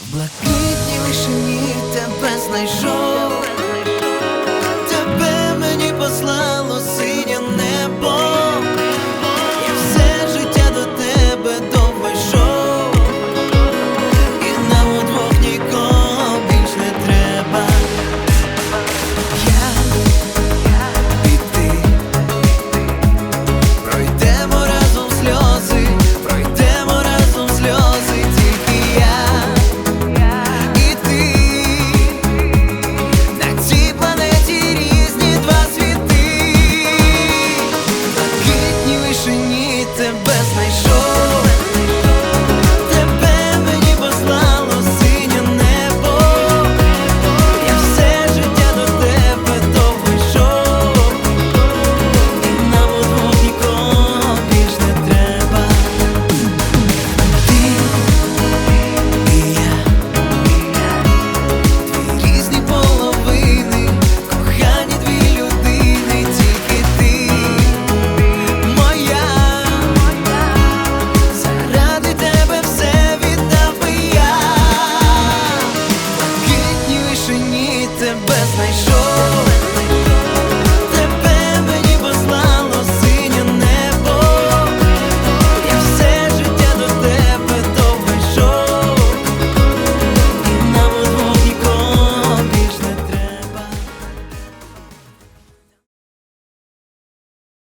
В блакитній лишені тебе знайшов, знайшов,